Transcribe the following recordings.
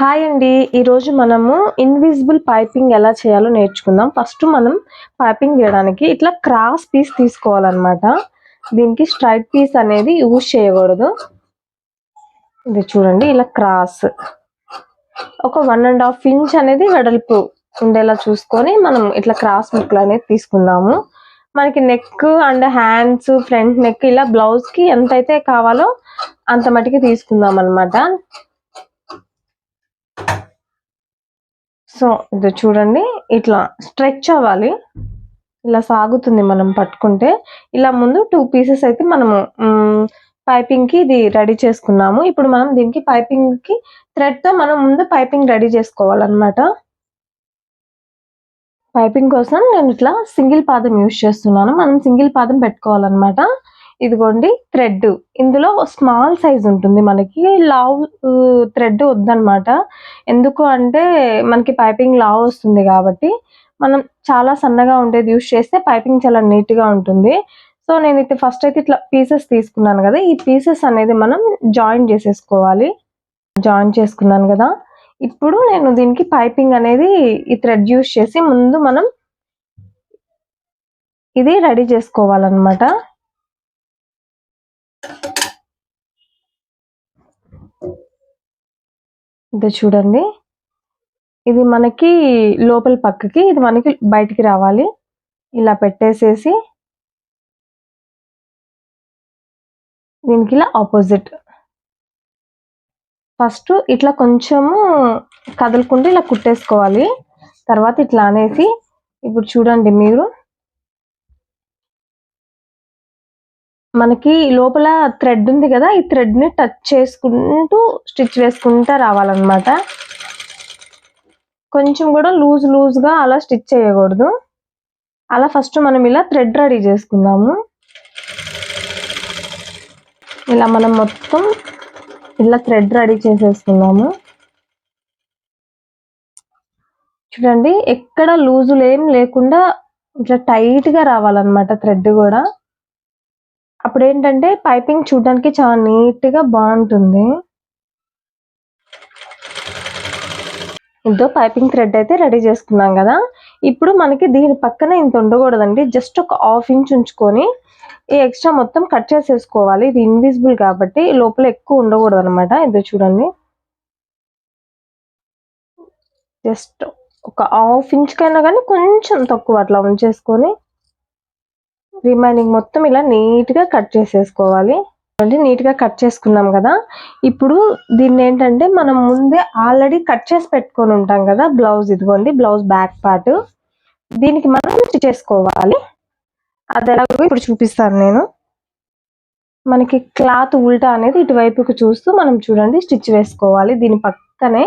Hi అండి. ఈరోజు మనము ఇన్విజిబుల్ పైపింగ్ ఎలా చేయాలో నేర్చుకుందాం. ఫస్ట్ మనం పైపింగ్ చేయడానికి ఇట్లా క్రాస్ పీస్ తీసుకోవాలన్నమాట. దీనికి స్ట్రైట్ పీస్ అనేది యూజ్ చేయకూడదు. ఇది చూడండి ఇలా క్రాస్ ఒక వన్ అండ్ హాఫ్ ఇంచ్ అనేది వెడల్పు ఉండేలా చూసుకొని మనం ఇట్లా క్రాస్ ముక్కలు అనేది తీసుకుందాము. మనకి neck and hands front neck ఇలా బ్లౌజ్కి ఎంత అయితే కావాలో అంత మటుకి తీసుకుందాం అనమాట సో ఇది చూడండి. ఇట్లా స్ట్రెచ్ అవ్వాలి. ఇలా సాగుతుంది మనం పట్టుకుంటే. ఇలా ముందు టూ పీసెస్ అయితే మనము పైపింగ్కి ఇది రెడీ చేసుకున్నాము. ఇప్పుడు మనం దీనికి పైపింగ్కి థ్రెడ్తో మనం ముందు పైపింగ్ రెడీ చేసుకోవాలన్నమాట. పైపింగ్ కోసం నేను ఇట్లా సింగిల్ పాదం యూజ్ చేస్తున్నాను. మనం సింగిల్ పాదం పెట్టుకోవాలన్నమాట. ఇదిగోండి థ్రెడ్ ఇందులో స్మాల్ సైజ్ ఉంటుంది మనకి. లావ్ థ్రెడ్ వద్దనమాట ఎందుకు అంటే మనకి పైపింగ్ లావ్ వస్తుంది కాబట్టి మనం చాలా సన్నగా ఉండేది యూస్ చేస్తే పైపింగ్ చాలా నీట్గా ఉంటుంది. సో నేను అయితే ఫస్ట్ అయితే ఇట్లా పీసెస్ తీసుకున్నాను కదా. ఈ పీసెస్ అనేది మనం జాయిన్ చేసేసుకోవాలి. జాయిన్ చేసుకున్నాను కదా. ఇప్పుడు నేను దీనికి పైపింగ్ అనేది ఈ థ్రెడ్ యూస్ చేసి ముందు మనం ఇది రెడీ చేసుకోవాలన్నమాట. ఇది చూడండి. ఇది మనకి లోపల పక్కకి ఇది మనకి బయటికి రావాలి. ఇలా పెట్టేసేసి దీనికి ఇలా ఆపోజిట్ ఫస్ట్ ఇట్లా కొంచెము కదలకుండా ఇలా కుట్టేసుకోవాలి. తర్వాత ఇట్లా అనేసి ఇప్పుడు చూడండి మీరు. మనకి లోపల థ్రెడ్ ఉంది కదా ఈ థ్రెడ్ని టచ్ చేసుకుంటూ స్టిచ్ వేసుకుంటూ రావాలన్నమాట. కొంచెం కూడా లూజ్ లూజ్గా అలా స్టిచ్ చేయకూడదు. అలా ఫస్ట్ మనం ఇలా థ్రెడ్ రెడీ చేసుకుందాము. ఇలా మనం మొత్తం ఇలా థ్రెడ్ రెడీ చేసేసుకుందాము చూడండి ఎక్కడ లూజులు ఏం లేకుండా ఇట్లా టైట్గా రావాలన్నమాట థ్రెడ్ కూడా. అప్పుడు ఏంటంటే పైపింగ్ చూడడానికి చాలా నీట్గా బాగుంటుంది. ఇదో పైపింగ్ థ్రెడ్ అయితే రెడీ చేసుకున్నాం కదా. ఇప్పుడు మనకి దీని పక్కన ఇంత ఉండకూడదండి. జస్ట్ ఒక హాఫ్ ఇంచ్ ఉంచుకొని ఈ ఎక్స్ట్రా మొత్తం కట్ చేసేసుకోవాలి. ఇది ఇన్విజిబుల్ కాబట్టి లోపల ఎక్కువ ఉండకూడదు అనమాట ఇదో చూడండి. జస్ట్ ఒక హాఫ్ ఇంచ్ కైనా కానీ కొంచెం తక్కువ అట్లా ఉంచేసుకొని రిమైనింగ్ మొత్తం ఇలా నీట్గా కట్ చేసేసుకోవాలి. అంటే నీట్గా కట్ చేసుకున్నాం కదా. ఇప్పుడు దీన్ని ఏంటంటే మనం ముందే ఆల్రెడీ కట్ చేసి పెట్టుకొని ఉంటాం కదా బ్లౌజ్ ఇదిగోండి బ్లౌజ్ బ్యాక్ పార్ట్. దీనికి మనం స్టిచ్ చేసుకోవాలి. అది ఎలాగో ఇప్పుడు చూపిస్తాను నేను. మనకి క్లాత్ ఉల్టా అనేది ఇటువైపుకి చూస్తూ మనం చూడండి స్టిచ్ వేసుకోవాలి. దీని పక్కనే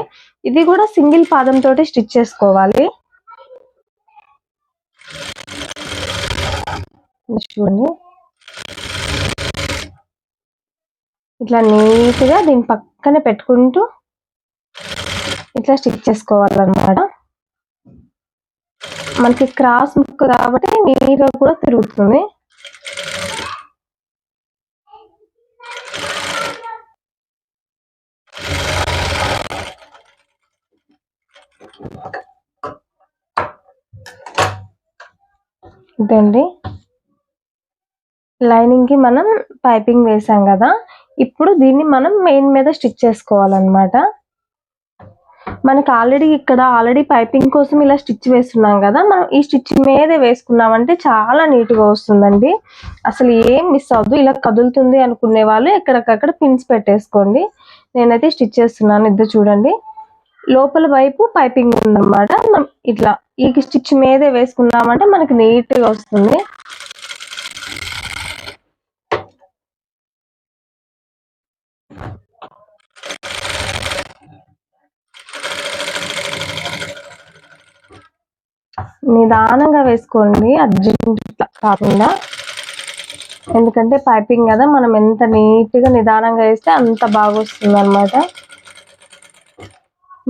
ఇది కూడా సింగిల్ పాదం స్టిచ్ చేసుకోవాలి. చూడండి ఇట్లా నీట్గా దీని పక్కనే పెట్టుకుంటూ ఇట్లా స్టిచ్ చేసుకోవాలన్నమాట. మనకి క్రాస్ ముక్క కాబట్టి నీట్గా కూడా తిరుగుతుంది. ఇదండి. లైనింగ్కి మనం పైపింగ్ వేసాం కదా ఇప్పుడు దీన్ని మనం మెయిన్ మీద స్టిచ్ చేసుకోవాలన్నమాట. మనకి ఆల్రెడీ ఇక్కడ ఆల్రెడీ పైపింగ్ కోసం ఇలా స్టిచ్ వేస్తున్నాం కదా మనం ఈ స్టిచ్ మీదే వేసుకున్నామంటే చాలా నీట్గా వస్తుందండి. అసలు ఏం మిస్ అవ్వదు ఇలా కదులుతుంది అనుకునే వాళ్ళు ఎక్కడికక్కడ పిన్స్ పెట్టేసుకోండి. నేనైతే స్టిచ్ చేస్తున్నాను ఇద్దరు చూడండి. లోపల వైపు పైపింగ్ ఉందన్నమాట. మనం ఇట్లా ఈ స్టిచ్ మీదే వేసుకున్నామంటే మనకి నీట్గా వస్తుంది. నిదానంగా వేసుకోండి అర్జెంట్ కాకుండా. ఎందుకంటే పైపింగ్ కదా మనం ఎంత నీట్గా నిదానంగా వేస్తే అంత బాగా వస్తుంది అనమాట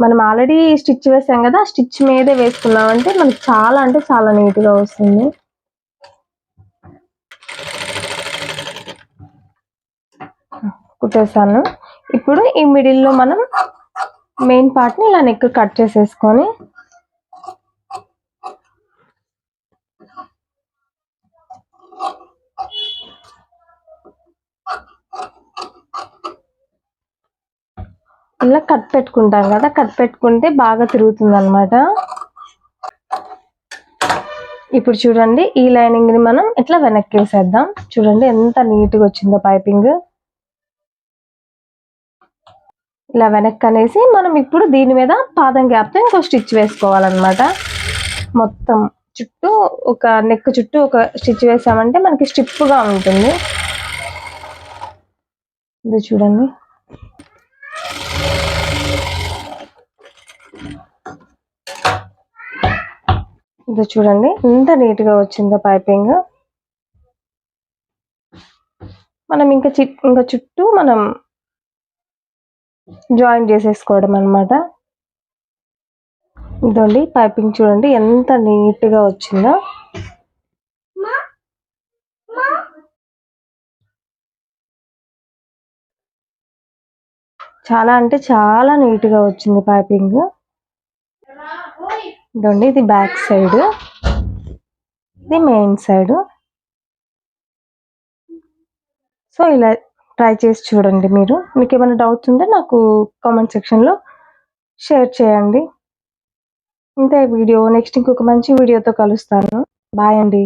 మనం ఆల్రెడీ స్టిచ్ వేసాం కదా స్టిచ్ మీదే వేసుకున్నామంటే మనకి చాలా అంటే చాలా నీట్గా వస్తుంది. కుట్టేసాను. ఇప్పుడు ఈ మిడిల్లో మనం మెయిన్ పార్ట్ని ఇలా నెక్ కట్ చేసేసుకొని ఇలా కట్ పెట్టుకుంటాం కదా కట్ పెట్టుకుంటే బాగా తిరుగుతుంది అనమాట ఇప్పుడు చూడండి ఈ లైనింగ్ని మనం ఇట్లా వెనక్కి వేసేద్దాం. చూడండి ఎంత నీట్గా వచ్చిందో పైపింగ్. ఇలా వెనక్కి అనేసి మనం ఇప్పుడు దీని మీద పాదం గ్యాప్తో ఇంకో స్టిచ్ వేసుకోవాలన్నమాట. మొత్తం చుట్టూ ఒక నెక్ చుట్టూ ఒక స్టిచ్ వేసామంటే మనకి స్టిప్గా ఉంటుంది. ఇది చూడండి. ఇది చూడండి. ఎంత నీట్గా వచ్చిందో పైపింగ్. మనం ఇంకా చి ఇంకా చుట్టూ మనం జాయిన్ చేసేసుకోవడం అన్నమాట. ఇదండి పైపింగ్ చూడండి ఎంత నీట్గా వచ్చిందో. చాలా అంటే చాలా నీట్గా వచ్చింది పైపింగ్. ఇదండి ఇది బ్యాక్ సైడ్. ఇది మెయిన్ సైడ్. సో ఇలా ట్రై చేసి చూడండి మీరు. మీకు ఏమైనా డౌట్స్ ఉంటే నాకు కామెంట్ సెక్షన్లో షేర్ చేయండి. ఇంతే వీడియో. నెక్స్ట్ ఇంకొక మంచి వీడియోతో కలుస్తాను. బాయ్ అండి.